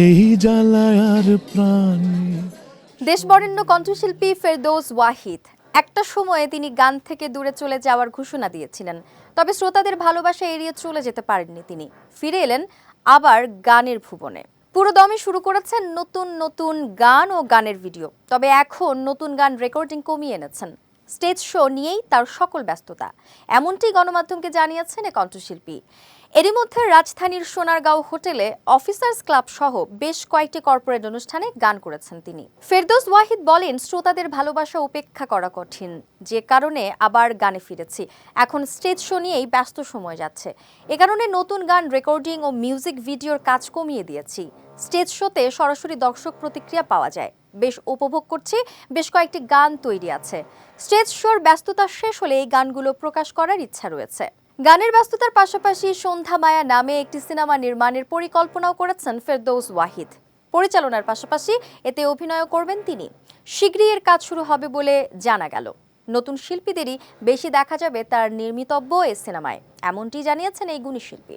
এই জ্বালায় আর প্রাণী। দেশবরেণ্য কণ্ঠশিল্পী ফেরদৌস ওয়াহিদ, একটা সময়ে তিনি গান থেকে দূরে চলে যাওয়ার ঘোষণা দিয়েছিলেন, তবে শ্রোতাদের ভালোবাসা এড়িয়ে চলে যেতে পারেননি তিনি। ফিরে এলেন আবার গানের ভুবনে। পুরো দমে শুরু করেছেন নতুন নতুন গান ও গানের ভিডিও, তবে এখন নতুন গান রেকর্ডিং কমিয়ে এনেছেন। স্টেজ শো নিয়েই তার সকল ব্যস্ততা। এমনটি গণমাধ্যমকে জানিয়েছেন এ কণ্ঠশিল্পী। এরই মধ্যে রাজধানীর সোনারগাঁও হোটেলে অফিসার্স ক্লাব সহ বেশ কয়েকটি কর্পোরেট অনুষ্ঠানে গান করেছেন তিনি। ফেরদৌস ওয়াহিদ বলেন, শ্রোতাদের ভালোবাসা উপেক্ষা করা কঠিন। যে কারণে আবার গানে ফিরেছি। এখন স্টেজ শো নিয়েই ব্যস্ত সময় যাচ্ছে। এ কারণে নতুন গান, রেকর্ডিং ও মিউজিক ভিডিওর কাজ কমিয়ে দিয়েছি। স্টেজ শোতে সরাসরি দর্শক প্রতিক্রিয়া পাওয়া যায়। বেশ উপভোগ করছি, বেশ কয়েকটি গান তৈরি আছে। স্টেজ শোর ব্যস্ততা শেষ হলে এই গানগুলো প্রকাশ করার ইচ্ছা রয়েছে। গানের ব্যস্ততার পাশাপাশি সন্ধ্যা মায়া নামে একটি সিনেমা নির্মাণের পরিকল্পনাও করেছেন ফেরদৌস ওয়াহিদ। পরিচালনার পাশাপাশি এতে অভিনয়ও করবেন তিনি। শীঘ্রই এর কাজ শুরু হবে বলে জানা গেল। নতুন শিল্পীদেরই বেশি দেখা যাবে তার নির্মিতব্য এ সিনেমায়। এমনটি জানিয়েছেন এই গুণী শিল্পী।